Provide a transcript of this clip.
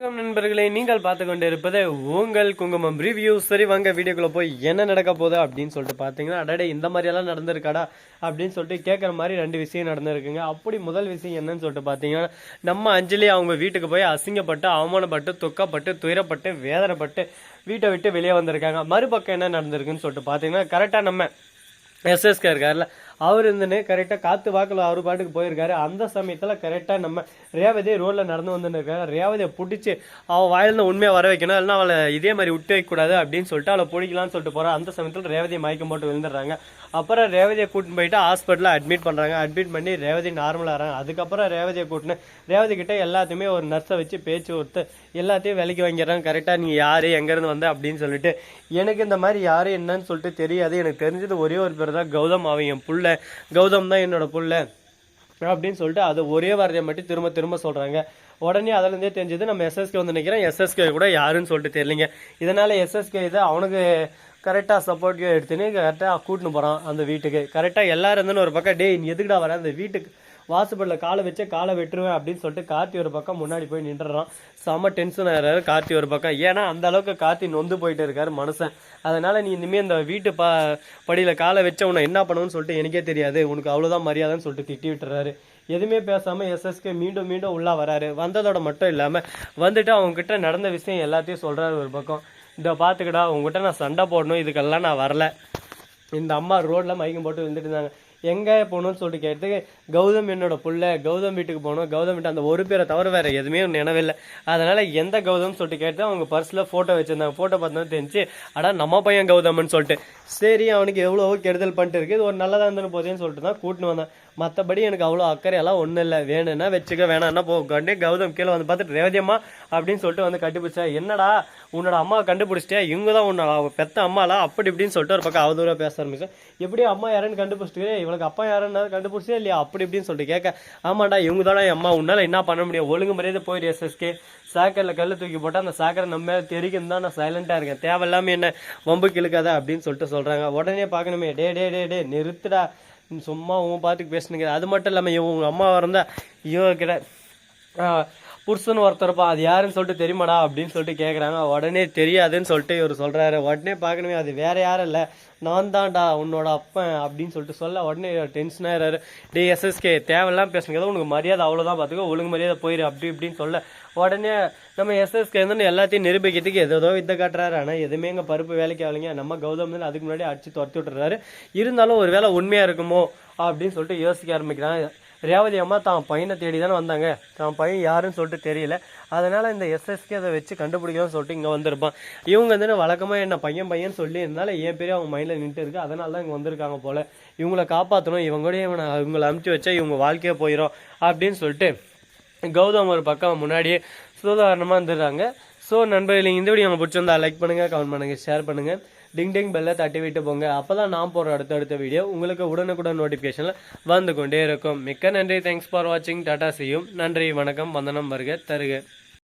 வணக்கம் நண்பர்களே நீங்கள் பார்த்து கொண்டு இருப்பது உங்கள் குங்குமம் ரிவ்யூ சரி வாங்க வீடியோக்குள்ளே போய் என்ன நடக்க போகுது அப்படின்னு சொல்லிட்டு பார்த்தீங்கன்னா அடடே இந்த மாதிரியெல்லாம் நடந்திருக்காடா அப்படின்னு சொல்லிட்டு கேட்குற மாதிரி ரெண்டு விஷயம் நடந்திருக்குங்க. அப்படி முதல் விஷயம் என்னன்னு சொல்லிட்டு பார்த்தீங்கன்னா நம்ம அஞ்சலி அவங்க வீட்டுக்கு போய் அசிங்கப்பட்டு அவமானப்பட்டு துக்கப்பட்டு துயரப்பட்டு வேதனைப்பட்டு வீட்டை விட்டு வெளியே வந்திருக்காங்க. மறுபக்கம் என்ன நடந்திருக்குன்னு சொல்லிட்டு பார்த்தீங்கன்னா கரெக்டாக நம்ம எஸ்எஸ்கே இருக்கார்ல அவர் இருந்துன்னு கரெக்டாக காற்று வாக்கில் அவர் பாட்டுக்கு போயிருக்காரு. அந்த சமயத்தில் கரெக்டாக நம்ம ரேவதியை ரோட்டில் நடந்து வந்துன்னு இருக்காரு ரேவதியை பிடிச்சி அவள் வாயிலிருந்து உண்மையாக வர வைக்கணும். இல்லைன்னா அவளை இதே மாதிரி விட்டு வைக்கக்கூடாது அப்படின்னு சொல்லிட்டு அவளை பிடிக்கலாம்னு சொல்லிட்டு போகிறான் அந்த சமயத்தில் ரேவதியை மயக்கம் போட்டு விழுந்துடுறாங்க. அப்புறம் ரேவதியை கூட்டின்னு போயிட்டு ஹாஸ்பிட்டலில் அட்மிட் பண்ணுறாங்க அட்மிட் பண்ணி ரேவதி நார்மலாக ஆகிறாங்க அதுக்கப்புறம் ரேவதியை கூட்டின்னு ரேவதி கிட்ட எல்லாத்தையுமே ஒரு நர்ஸை வச்சு பேச்சு கொடுத்து எல்லாத்தையும் விலைக்கு வாங்கிடுறாங்க. கரெக்டாக நீங்கள் யார்? எங்கேருந்து வந்த? அப்படின்னு சொல்லிட்டு எனக்கு இந்த மாதிரி யார் என்னன்னு சொல்லிட்டு தெரியாது. எனக்கு தெரிஞ்சது ஒரே ஒரு பேர் தான் கௌதம். அவன் என் புள்ள. கௌதம் தான் என்னோட புள்ள அப்படின்னு சொல்லிட்டு அது ஒரே வார்த்தையை மட்டும் திரும்ப திரும்ப சொல்கிறாங்க உடனே அதுலேருந்தே தெரிஞ்சது நம்ம எஸ்எஸ்கே வந்து நிற்கிறேன் எஸ்எஸ்கே கூட யாருன்னு சொல்லிட்டு தெரியலிங்க. இதனால் எஸ்எஸ்கே இதை அவனுக்கு கரெக்டாக சப்போர்ட்டிவாக எடுத்துன்னு கரெக்டாக கூட்டின்னு போகிறான் அந்த வீட்டுக்கு. கரெக்டாக எல்லாரும் இருந்துன்னு ஒரு பக்கம் டேய் நீ எதுக்குடா வர? அந்த வீட்டுக்கு வாசப்படில் காலை வச்சு காலை வெட்டுருவேன் அப்படின்னு சொல்லிட்டு கார்த்தி ஒரு பக்கம் முன்னாடி போய் நின்றுறான் செம டென்ஷன் ஆகிறாரு கார்த்தி ஒரு பக்கம். ஏன்னா அந்த அளவுக்கு கார்த்தி நொந்து போயிட்டு இருக்காரு மனுஷன். அதனால நீ இனிமேல் இந்த வீட்டு பா படியில் காலை வச்ச உன்னை என்ன பண்ணணும்னு சொல்லிட்டு எனக்கே தெரியாது. உனக்கு அவ்வளோதான் மரியாதைன்னு சொல்லிட்டு திட்டி விட்டுறாரு. எதுவுமே பேசாமல் எஸ்எஸ்கே மீண்டும் மீண்டும் உள்ளே வராரு. வந்ததோட மட்டும் இல்லாமல் வந்துட்டு அவங்ககிட்ட நடந்த விஷயம் எல்லாத்தையும் சொல்கிறாரு ஒரு பக்கம். இந்த பார்த்துக்கடா உங்ககிட்ட நான் சண்டை போடணும். இதுக்கெல்லாம் நான் வரல. இந்த அம்மா ரோட்டில் மயக்கம் போட்டு வந்துட்டு இருந்தாங்க. எங்கே போகணும்னு சொல்லிட்டு கேட்டதுக்கு கௌதம் என்னோட புள்ள கௌதம் வீட்டுக்கு போகணும். கௌதம் வீட்டு அந்த ஒரு பேரை தவிர வேறு எதுவுமே நினைவில்லை. அதனால் எந்த கௌதம்னு சொல்லிட்டு கேட்டு அவங்க பர்ஸில் ஃபோட்டோ வச்சுருந்தாங்க. ஃபோட்டோ பார்த்தோன்னு தெரிஞ்சு அடா நம்ம பையன் கௌதம்னு சொல்லிட்டு. சரி அவனுக்கு எவ்வளோ கெடுதல் பண்ணிட்டு இருக்கு. ஒரு நல்லதாக இருந்துன்னு போதேன்னு சொல்லிட்டு தான் கூட்டின்னு வந்தேன். மற்றபடி எனக்கு அவ்வளோ அக்கறையெல்லாம் ஒன்றும் இல்லை. வேணும்னா வச்சுக்க வேணாம்னா போ. கண்டே கௌதம் கீழே வந்து பார்த்துட்டு ரேவதியம்மா அப்படின்னு சொல்லிட்டு வந்து கண்டுபிடிச்சா என்னடா உன்னோட அம்மா கண்டுபிடிச்சிட்டே இவங்க தான் உன்னோட அவள் பெத்த அம்மாலா அப்படி இப்படின்னு சொல்லிட்டு ஒரு பக்கம் அவதூறாக பேச ஆரம்பிச்சேன். எப்படி அம்மா யாருன்னு கண்டுபிடிச்சிட்டு இவளுக்கு அப்பா யாருன்னு கண்டுபிடிச்சே இல்லையா? அப்படி இப்படின்னு சொல்லிட்டு கேட்க ஆமாடா இவங்க தானே அம்மா. உன்னால என்ன பண்ண முடியும்? ஒழுங்கு மரியாதை போயிடு எஸ்எஸ்கே சாக்கரில் கல் தூக்கி போட்டால் அந்த சாக்கரை நம்ம மேலே தெரிக்கும் தான் நான் சைலண்டாக இருக்கேன். தேவையில்லாமல் என்ன வம்பு கிழக்காதா? அப்படின்னு சொல்லிட்டு சொல்கிறாங்க உடனே பார்க்கணுமே டே டே டே டே நிறுத்துடா. சும்மா உன் பாட்டுக்கு பேசுனுங்க அது மட்டும் இல்லாமல் இவங்க அம்மா இருந்தால் ஐயோ கிட்ட புருஷன் ஒருத்தர்ப்பா அது யாருன்னு சொல்லிட்டு தெரியுமாடா அப்படின்னு சொல்லிட்டு கேட்குறாங்க உடனே தெரியாதுன்னு சொல்லிட்டு இவர் சொல்கிறாரு உடனே பார்க்கணுமே அது வேற யாரும் இல்லை. நான் தான்டா உன்னோட அப்பன் அப்படின்னு சொல்லிட்டு சொல்ல உடனே டென்ஷன் ஆயிடுறாரு. டே எஸ்எஸ்கே தேவையெல்லாம் பேசுனது உனக்கு மரியாதை அவ்வளோதான் பார்த்துக்கோ ஒழுங்கு மரியாதை போயிரு அப்படி இப்படின்னு சொல்ல. உடனே நம்ம எஸ்எஸ்கே வந்து எல்லாத்தையும் நிரூபிக்கிறதுக்கு ஏதோ வித்த காட்டுறாரு. ஆனால் எதுவுமே எங்கள் பருப்பு வேலைக்கு ஆகலைங்க. நம்ம கௌதம் வந்து அதுக்கு முன்னாடி அடிச்சு துரத்தி விட்டுறாரு. இருந்தாலும் ஒரு வேலை உண்மையாக இருக்குமோ அப்படின்னு சொல்லிட்டு யோசிக்க ஆரம்பிக்கிறான் ரேவதி அம்மா தான் பையனை தேடி தானே வந்தாங்க. தான் பையன் யாருன்னு சொல்லிட்டு தெரியல. அதனால் இந்த எஸ்எஸ்கே அதை வச்சு கண்டுபிடிக்கணும்னு சொல்லிட்டு இங்கே வந்திருப்பான். இவங்க வந்து வழக்கமாக என்ன பையன் பையன் சொல்லி இருந்தாலும் என் பேரே அவங்க மைண்டில் நின்றுட்டு இருக்கு. அதனால தான் இங்கே வந்திருக்காங்க போல். இவங்கள காப்பாற்றணும் இவங்களோடய இவனை இவங்களை அமுச்சு வச்சா இவங்க வாழ்க்கையே போயிடும் அப்படின்னு சொல்லிட்டு கௌதம் ஒரு பக்கம் முன்னாடியே சுதாரணமாக இருந்துடுறாங்க. ஸோ நண்பர்களே இந்த வீடியோ உங்களுக்கு பிடிச்சிருந்தா லைக் பண்ணுங்கள் கமெண்ட் பண்ணுங்கள் ஷேர் பண்ணுங்கள் டிங் டிங் பெல்லை தட்டி விட்டு போங்க. அப்போ தான் நான் போகிற அடுத்தடுத்த வீடியோ உங்களுக்கு உடனுக்குடன் நோட்டிஃபிகேஷனில் வந்து கொண்டே இருக்கும். மிக்க நன்றி. தேங்க்ஸ் ஃபார் வாட்சிங் டாடா செய்யும் நன்றி வணக்கம். வந்தனம் வருக தருக.